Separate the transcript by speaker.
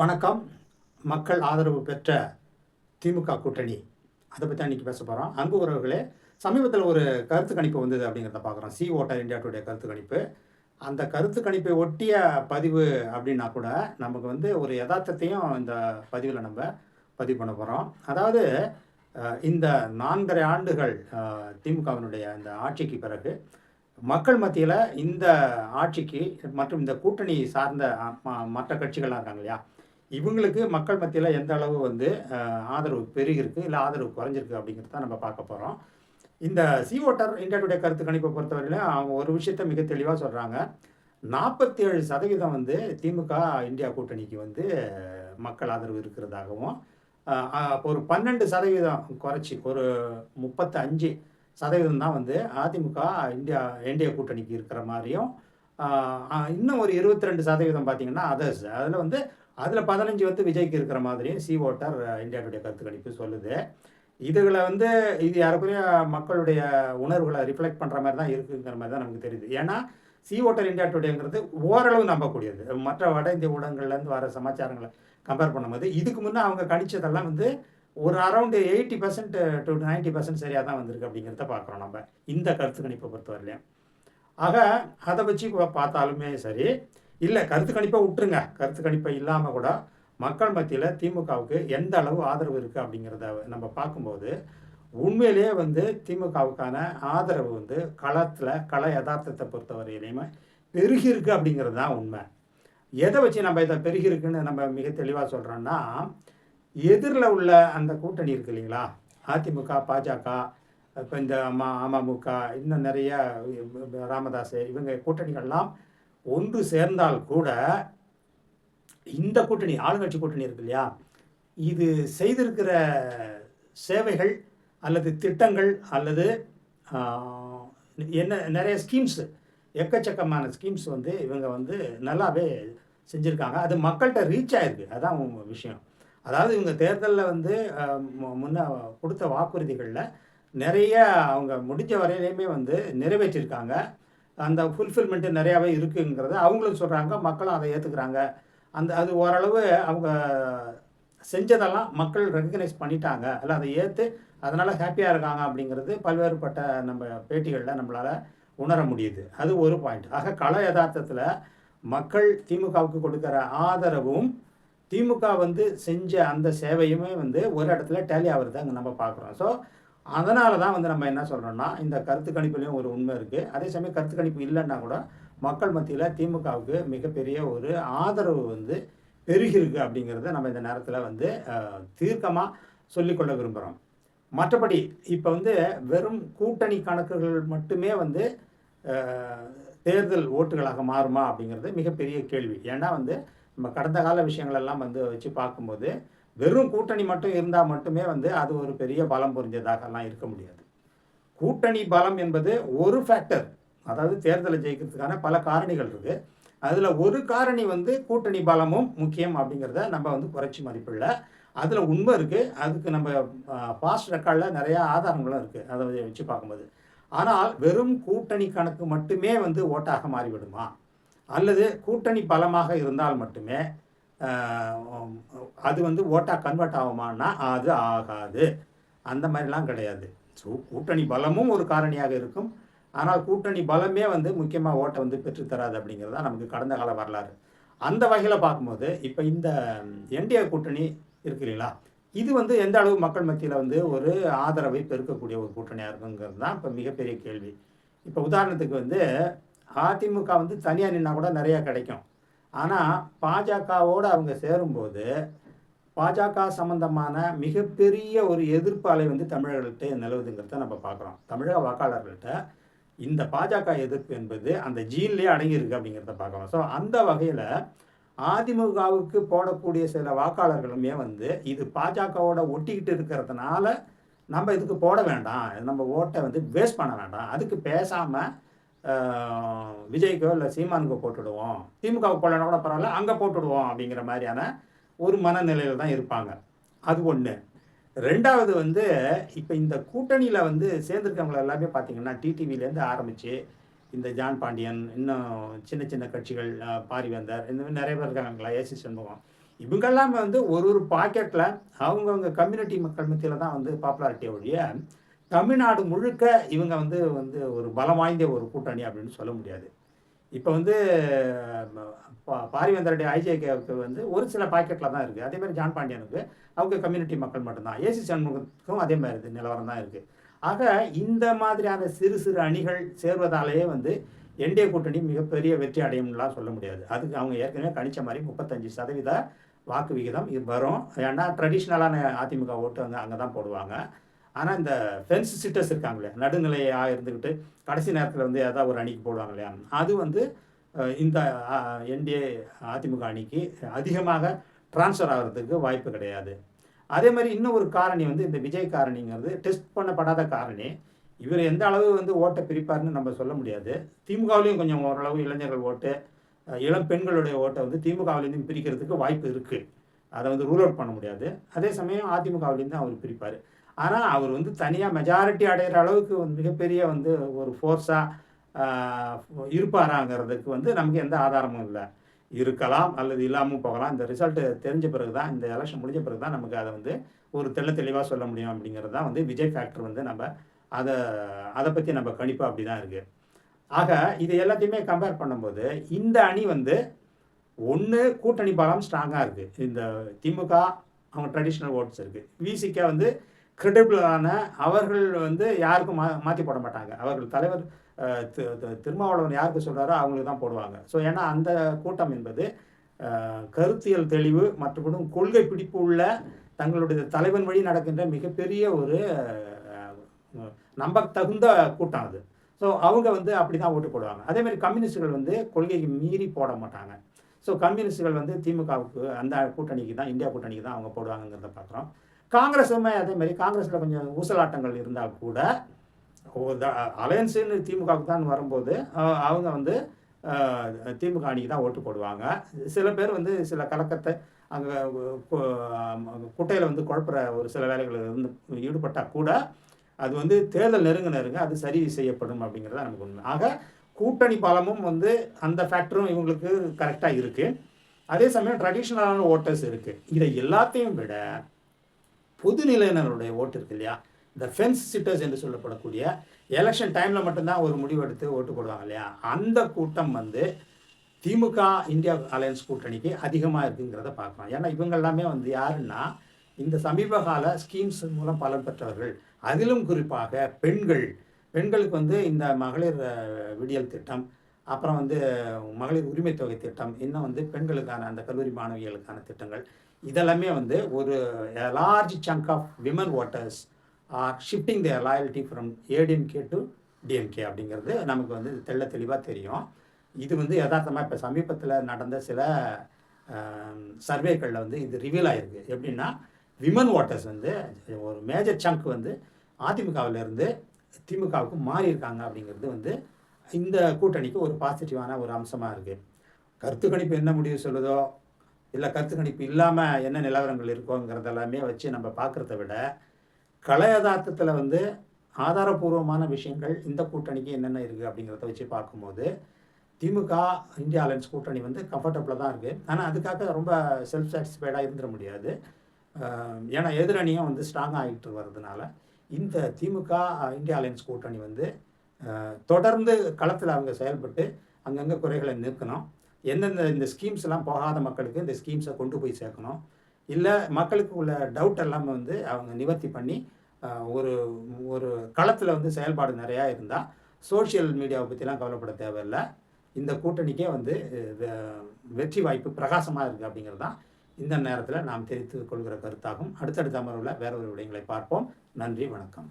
Speaker 1: வணக்கம். மக்கள் ஆதரவு பெற்ற திமுக கூட்டணி. அதை பற்றி இன்றைக்கி பேச போகிறோம் அங்கு உறவுகளே சமீபத்தில் ஒரு கருத்து கணிப்பு வந்தது அப்படிங்கிறத பார்க்குறோம். சி ஓட்டர் இந்தியா டுடே கருத்து கணிப்பு. அந்த கருத்து கணிப்பை ஒட்டிய பதிவு அப்படின்னா கூட நமக்கு வந்து ஒரு யதார்த்தத்தையும் இந்த பதிவில் நம்ம பதிவு பண்ண போகிறோம் அதாவது இந்த நான்கரை ஆண்டுகள் திமுகவினுடைய இந்த ஆட்சிக்கு பிறகு மக்கள் மத்தியில் இந்த ஆட்சிக்கு மற்றும் இந்த கூட்டணி சார்ந்த மற்ற கட்சிகள்லாம் இருக்காங்க இல்லையா? இவங்களுக்கு மக்கள் மத்தியில் எந்த அளவு வந்து ஆதரவு பெருகிருக்கு இல்லை ஆதரவு குறைஞ்சிருக்கு அப்படிங்கிறது தான் நம்ம பார்க்க போகிறோம் இந்த சி ஓட்டர் இந்தியா கருத்து கணிப்பை பொறுத்தவரையில் அவங்க ஒரு விஷயத்த மிக தெளிவாக சொல்கிறாங்க நாற்பத்தி ஏழு சதவீதம் வந்து திமுக இந்தியா கூட்டணிக்கு வந்து மக்கள் ஆதரவு இருக்கிறதாகவும் ஒரு பன்னெண்டு சதவீதம் குறைச்சி ஒரு முப்பத்தஞ்சு சதவீதம் தான் வந்து அதிமுக இந்தியா என்டிஏ கூட்டணிக்கு இருக்கிற மாதிரியும் இன்னும் ஒரு இருபத்தி ரெண்டு சதவீதம் பார்த்தீங்கன்னா அதர்ஸ் அதில் வந்து அதில் பதினஞ்சு வந்து விஜய்க்கு இருக்கிற மாதிரியும் சி ஓட்டர் இந்தியாவுடைய கருத்து கணிப்பு சொல்லுது. இதுகளை வந்து இது யாருக்குரிய மக்களுடைய உணர்வுகளை ரிஃப்ளெக்ட் பண்ணுற மாதிரி தான் இருக்குங்கிற மாதிரி தான் நமக்கு தெரியுது. ஏன்னா சி ஓட்டர் இந்தியா டுடேங்கிறது ஓரளவு நம்பக்கூடியது. மற்ற வட இந்திய ஊடகங்கள்லேருந்து வர சமாச்சாரங்களை கம்பேர் பண்ணும்போது இதுக்கு முன்னே அவங்க கணிச்சதெல்லாம் வந்து ஒரு around eighty percent to ninety percent சரியாக தான் வந்திருக்கு அப்படிங்கிறத பார்க்குறோம் நம்ம. இந்த கருத்து கணிப்பை பொறுத்தவரையிலையும் ஆக அதை வச்சு பார்த்தாலுமே சரி இல்லை கருத்து கணிப்பை விட்டுருங்க. கருத்து கணிப்பை இல்லாமல் கூட மக்கள் மத்தியில் திமுகவுக்கு எந்த அளவு ஆதரவு இருக்குது அப்படிங்கிறத நம்ம பார்க்கும்போது உண்மையிலேயே வந்து திமுகவுக்கான ஆதரவு வந்து களத்தில் கள யதார்த்தத்தை பொறுத்தவரையிலையுமே பெருகிருக்கு அப்படிங்கிறது தான் உண்மை. எதை வச்சு நம்ம இதை பெருகிருக்குன்னு நம்ம மிக தெளிவாக சொல்கிறோன்னா எதிரில் உள்ள அந்த கூட்டணி இருக்கு இல்லைங்களா? அதிமுக பாஜக இப்போ இந்த அம்மா அமமுக இன்னும் நிறைய ராமதாஸ் இவங்க கூட்டணிகள்லாம் ஒன்று சேர்ந்தால் கூட இந்த கூட்டணி ஆளுங்கட்சி கூட்டணி இருக்கு இல்லையா? இது செய்திருக்கிற சேவைகள் அல்லது திட்டங்கள் அல்லது என்ன நிறைய ஸ்கீம்ஸு எக்கச்சக்கமான ஸ்கீம்ஸ் வந்து இவங்க வந்து நல்லாவே செஞ்சுருக்காங்க. அது மக்கள்கிட்ட ரீச் ஆயிருக்கு. அதான் விஷயம். அதாவது இவங்க தேர்தலில் வந்து மு- முன்ன கொடுத்த வாக்குறுதிகளில் நிறைய அவங்க முடிஞ்ச வரையிலையுமே வந்து நிறைவேற்றிருக்காங்க. அந்த ஃபுல்ஃபில்மெண்ட்டு நிறையாவே இருக்குங்கிறத அவங்களும் சொல்கிறாங்க மக்களும் அதை ஏற்றுக்கிறாங்க அந்த அது ஓரளவு அவங்க செஞ்சதெல்லாம் மக்கள் ரெக்கக்னைஸ் பண்ணிட்டாங்க. அல்ல அதை ஏற்று அதனால் ஹாப்பியாக இருக்காங்க அப்படிங்கிறது பல்வேறுபட்ட நம்ம பேட்டிகளில் நம்மளால் உணர முடியுது. அது ஒரு பாயிண்ட் ஆக கள யதார்த்தத்தில் மக்கள் திமுகவுக்கு கொடுக்குற ஆதரவும் திமுக வந்து செஞ்ச அந்த சேவையுமே வந்து ஒரு இடத்துல டேலி ஆகிறது அங்கே நம்ம பார்க்குறோம். ஸோ அதனால தான் வந்து நம்ம என்ன சொல்கிறோம்னா இந்த கருத்து கணிப்புலேயும் ஒரு உண்மை இருக்குது அதே சமயம் கருத்து கணிப்பு இல்லைன்னா கூட மக்கள் மத்தியில் திமுகவுக்கு மிகப்பெரிய ஒரு ஆதரவு வந்து பெருகிருக்கு அப்படிங்கிறத நம்ம இந்த நேரத்தில் வந்து தீர்க்கமாக சொல்லிக்கொள்ள விரும்புகிறோம் மற்றபடி இப்போ வந்து வெறும் கூட்டணி கணக்குகள் மட்டுமே வந்து தேர்தல் ஓட்டுகளாக மாறுமா அப்படிங்கிறது மிகப்பெரிய கேள்வி. ஏன்னா வந்து நம்ம கடந்த கால விஷயங்களெல்லாம் வந்து வச்சு பார்க்கும்போது வெறும் கூட்டணி மட்டும் இருந்தால் மட்டுமே வந்து அது ஒரு பெரிய பலம் புரிஞ்சதாகலாம் இருக்க முடியாது. கூட்டணி பலம் என்பது ஒரு ஃபேக்டர் அதாவது தேர்தலை ஜெயிக்கிறதுக்கான பல காரணிகள் இருக்குது அதில் ஒரு காரணி வந்து கூட்டணி பலமும் முக்கியம் அப்படிங்கிறத நம்ம வந்து குறைச்சி மதிப்பிடல. அதில் உண்மை இருக்குது அதுக்கு நம்ம பாஸ்ட் ரெக்கார்டில் நிறையா ஆதாரங்களும் இருக்குது அதை வச்சு பார்க்கும்போது. ஆனால் வெறும் கூட்டணி கணக்கு மட்டுமே வந்து ஓட்டாக மாறிவிடுமா? அல்லது கூட்டணி பலமாக இருந்தால் மட்டுமே அது வந்து ஓட்டாக கன்வெர்ட் ஆகுமான்னா அது ஆகாது. அந்த மாதிரிலாம் கிடையாது. ஸோ கூட்டணி பலமும் ஒரு காரணியாக இருக்கும். ஆனால் கூட்டணி பலமே வந்து முக்கியமாக ஓட்டை வந்து பெற்றுத்தராது அப்படிங்கிறது தான் நமக்கு கடந்த கால வரலாறு. அந்த வகையில் பார்க்கும்போது இப்போ இந்த என்டிஏ கூட்டணி இருக்கு இல்லைங்களா? இது வந்து எந்த அளவு மக்கள் மத்தியில் வந்து ஒரு ஆதரவை பெருக்கக்கூடிய ஒரு கூட்டணியாக இருக்குங்கிறது தான் இப்போ மிகப்பெரிய கேள்வி. இப்போ உதாரணத்துக்கு வந்து அதிமுக வந்து தனியாக நின்னா கூட நிறையா கிடைக்கும். ஆனால் பாஜகவோடு அவங்க சேரும்போது பாஜக சம்பந்தமான மிகப்பெரிய ஒரு எதிர்ப்பு அலை வந்து தமிழர்கள்ட்ட நிலவுதுங்கிறத நம்ம பார்க்குறோம். தமிழக வாக்காளர்கள்ட்ட இந்த பாஜக எதிர்ப்பு என்பது அந்த ஜீன்லேயே அடங்கியிருக்கு அப்படிங்கிறத பார்க்குறோம். ஸோ அந்த வகையில் அதிமுகவுக்கு போடக்கூடிய சில வாக்காளர்களுமே வந்து இது பாஜகவோட ஒட்டிக்கிட்டு இருக்கிறதுனால நம்ம இதுக்கு போட வேண்டாம். நம்ம ஓட்டை வந்து வேஸ்ட் பண்ண வேண்டாம். அதுக்கு பேசாமல் விஜய்க்கோ இல்லை சீமானுக்கோ போட்டுடுவோம். திமுகவுக்கு போடலன்னா கூட பரவாயில்ல அங்கே போட்டுடுவோம் அப்படிங்கிற மாதிரியான ஒரு மனநிலையில் தான் இருப்பாங்க. அது ஒன்று ரெண்டாவது வந்து இப்போ இந்த கூட்டணியில் வந்து சேர்ந்துருக்கவங்க எல்லாமே பார்த்தீங்கன்னா டிடிவிலேருந்து ஆரம்பித்து இந்த ஜான் பாண்டியன் இன்னும் சின்ன சின்ன கட்சிகள் பாரிவேந்தர் இந்த மாதிரி நிறைய பேர் இருக்காங்களா ஏசி சண்முகம். இவங்கெல்லாம் வந்து ஒரு ஒரு பாக்கெட்டில் அவங்கவுங்க கம்யூனிட்டி மக்கள் மத்தியில் தான் வந்து பாப்புலாரிட்டியை ஒழிய தமிழ்நாடு முழுக்க இவங்க வந்து வந்து ஒரு பலம் வாய்ந்த ஒரு கூட்டணி அப்படின்னு சொல்ல முடியாது. இப்போ வந்து பா- பாரிவேந்தருடைய ஐஜேகேவுக்கு வந்து ஒரு சில பாக்கெட்டில் தான் இருக்குது அதே மாதிரி ஜான் பாண்டியனுக்கு அவங்க கம்யூனிட்டி மக்கள் மட்டும்தான். ஏசி சண்முகத்துக்கும் அதே மாதிரி இருக்குது நிலவரம் தான் இருக்குது ஆக இந்த மாதிரியான சிறு சிறு அணிகள் சேர்வதாலேயே வந்து என்டிஏ கூட்டணி மிகப்பெரிய வெற்றி அடையும்லாம் சொல்ல முடியாது. அதுக்கு அவங்க ஏற்கனவே கணிச்ச மாதிரி முப்பத்தஞ்சு சதவீத வாக்கு விகிதம் இது வரும். ஏன்னா ட்ரெடிஷ்னலான அதிமுக ஓட்டு அங்கே அங்கே தான் போடுவாங்க. ஆனால் இந்த ஃபென்ஸ் சிட்டர்ஸ் இருக்காங்களே நடுநிலையாக இருந்துக்கிட்டு கடைசி நேரத்தில் வந்து ஏதாவது ஒரு அணிக்கு போடுவாங்க இல்லையா அது வந்து இந்த என்டிஏ அதிமுக அணிக்கு அதிகமாக ட்ரான்ஸ்ஃபர் ஆகிறதுக்கு வாய்ப்பு கிடையாது. அதே மாதிரி இன்னும் ஒரு காரணி வந்து இந்த விஜய் காரணிங்கிறது டெஸ்ட் பண்ணப்படாத காரணி. இவர் எந்த அளவு வந்து ஓட்டை பிரிப்பார்னு நம்ம சொல்ல முடியாது. திமுகவிலையும் கொஞ்சம் ஓரளவு இளைஞர்கள் ஓட்டு இளம் பெண்களுடைய ஓட்டை வந்து திமுகவிலேருந்து பிரிக்கிறதுக்கு வாய்ப்பு இருக்குது அதை வந்து ரூல் அவுட் பண்ண முடியாது. அதே சமயம் அதிமுகவிலேருந்து அவர் பிரிப்பார். ஆனால் அவர் வந்து தனியாக மெஜாரிட்டி அடைகிற அளவுக்கு வந்து மிகப்பெரிய வந்து ஒரு ஃபோர்ஸாக இருப்பாராங்கிறதுக்கு வந்து நமக்கு எந்த ஆதாரமும் இல்லை. இருக்கலாம் அல்லது இல்லாமல் போகலாம். இந்த ரிசல்ட்டு தெரிஞ்ச பிறகு தான் இந்த எலெக்ஷன் முடிஞ்ச பிறகு தான் நமக்கு அதை வந்து ஒரு தெள்ள தெளிவாக சொல்ல முடியும் அப்படிங்கிறது தான் வந்து விஜய் ஃபேக்டர் வந்து நம்ம அதை அதை பற்றி நம்ம கணிப்பு அப்படி தான் இருக்குது ஆக இது எல்லாத்தையுமே கம்பேர் பண்ணும்போது இந்த அணி வந்து ஒன்று கூட்டணி பலம் ஸ்ட்ராங்காக இருக்குது இந்த திமுக அவங்க ட்ரெடிஷ்னல் ஓட்ஸ் இருக்குது விசிக வந்து கிரெடிபிளான அவர்கள் வந்து யாருக்கும் மா மாற்றி போட மாட்டாங்க. அவர்கள் தலைவர் திருமாவளவன் யாருக்கு சொல்கிறாரோ அவங்களுக்கு தான் போடுவாங்க. ஸோ ஏன்னா அந்த கூட்டம் என்பது கருத்தியல் தெளிவு மற்றும் கொள்கை பிடிப்பு உள்ள தங்களுடைய தலைவன் வழி நடக்கின்ற மிகப்பெரிய ஒரு அஹ், நம்பத்தகுந்த கூட்டம் அது. ஸோ அவங்க வந்து அப்படி தான் ஓட்டு போடுவாங்க. அதே மாதிரி கம்யூனிஸ்டுகள் வந்து கொள்கைக்கு மீறி போட மாட்டாங்க. ஸோ கம்யூனிஸ்டுகள் வந்து திமுகவுக்கு அந்த கூட்டணிக்கு தான் இந்தியா கூட்டணிக்கு தான் அவங்க போடுவாங்கங்கிறத பார்க்குறோம். காங்கிரஸுமே அதே மாதிரி காங்கிரஸில் கொஞ்சம் ஊசலாட்டங்கள் இருந்தால் கூட அலையன்ஸுன்னு திமுகவுக்கு தான் வரும்போது அவங்க வந்து திமுக அணிக்கு தான் ஓட்டு போடுவாங்க. சில பேர் வந்து சில கலக்கத்தை அங்கே குட்டையில் வந்து குழப்புற ஒரு சில வேலைகள் இருந்து ஈடுபட்டால் கூட அது வந்து தேர்தல் நெருங்க நெருங்க அது சரி செய்யப்படும் அப்படிங்கிறது நமக்கு உண்மை. ஆக கூட்டணி பலமும் வந்து அந்த ஃபேக்டரும் இவங்களுக்கு கரெக்டாக இருக்குது அதே சமயம் ட்ரெடிஷ்னலான ஓட்டர்ஸ் இருக்குது இதை எல்லாத்தையும் விட பொதுநிலையினருடைய ஓட்டு இருக்கு இல்லையா? இந்த ஃபென்ஸ் சிட்டர்ஸ் என்று சொல்லப்படக்கூடிய எலெக்ஷன் டைமில் மட்டும்தான் ஒரு முடிவு எடுத்து ஓட்டு போடுவாங்க இல்லையா? அந்த கூட்டம் வந்து திமுக இந்தியா அலையன்ஸ் கூட்டணிக்கு அதிகமாக இருக்குங்கிறத பார்க்கலாம் ஏன்னா இவங்க எல்லாமே வந்து யாருன்னா இந்த சமீப கால ஸ்கீம்ஸ் மூலம் பலன் பெற்றவர்கள். அதிலும் குறிப்பாக பெண்கள். பெண்களுக்கு வந்து இந்த மகளிர் விடியல் திட்டம் அப்புறம் வந்து மகளிர் உரிமை தொகை திட்டம் இன்னும் வந்து பெண்களுக்கான அந்த கல்லூரி மாணவிகளுக்கான திட்டங்கள் இதெல்லாமே வந்து ஒரு large chunk of women voters are shifting their loyalty from ADMK to DMK அப்படிங்கிறது நமக்கு வந்து தெள்ள தெளிவாக தெரியும். இது வந்து யதார்த்தமாக இப்போ சமீபத்தில் நடந்த சில சர்வேக்களில் வந்து இது ரிவீல் ஆகிருக்கு எப்படின்னா விமன் ஓட்டர்ஸ் வந்து ஒரு மேஜர் சங்க் வந்து அதிமுகவில் இருந்து திமுகவுக்கு மாறி இருக்காங்க அப்படிங்கிறது வந்து இந்த கூட்டணிக்கு ஒரு பாசிட்டிவான ஒரு அம்சமாக இருக்குது கருத்து கணிப்பு என்ன முடிவு சொல்லுதோ இல்லை கருத்து கணிப்பு இல்லாமல் என்ன நிலவரங்கள் இருக்கோங்கிறதெல்லாமே வச்சு நம்ம பார்க்குறத விட கலை யதார்த்தத்தில் வந்து ஆதாரபூர்வமான விஷயங்கள் இந்த கூட்டணிக்கு என்னென்ன இருக்குது அப்படிங்கிறத வச்சு பார்க்கும்போது திமுக இந்தியா அலையன்ஸ் கூட்டணி வந்து கம்ஃபர்டபுளாக தான் இருக்குது ஆனால் அதுக்காக ரொம்ப செல்ஃப் சாட்டிஸ்ஃபைடாக இருந்துட முடியாது. ஏன்னா எதிரணியும் வந்து ஸ்ட்ராங்காக ஆகிட்டு வர்றதுனால இந்த திமுக இந்தியா அலையன்ஸ் கூட்டணி வந்து தொடர்ந்து களத்தில் அவங்க செயல்பட்டு அங்கங்கே குறைகளை நிற்கணும் எந்தெந்த இந்த ஸ்கீம்ஸ் எல்லாம் போகாத மக்களுக்கு இந்த ஸ்கீம்ஸை கொண்டு போய் சேர்க்கணும். இல்லை மக்களுக்கு உள்ள டவுட் எல்லாம் வந்து அவங்க நிவர்த்தி பண்ணி ஒரு ஒரு களத்தில் வந்து செயல்பாடு நிறையா இருந்தால் சோஷியல் மீடியாவை பற்றிலாம் கவலைப்பட தேவையில்லை. இந்த கூட்டணிக்கே வந்து வெற்றி வாய்ப்பு பிரகாசமாக இருக்குது அப்படிங்கிறது தான் இந்த நேரத்தில் நாம் தெரிவித்துக் கொள்கிற கருத்தாகும். அடுத்தடுத்த அமர்வில் வேற ஒரு விடயங்களை பார்ப்போம். நன்றி வணக்கம்.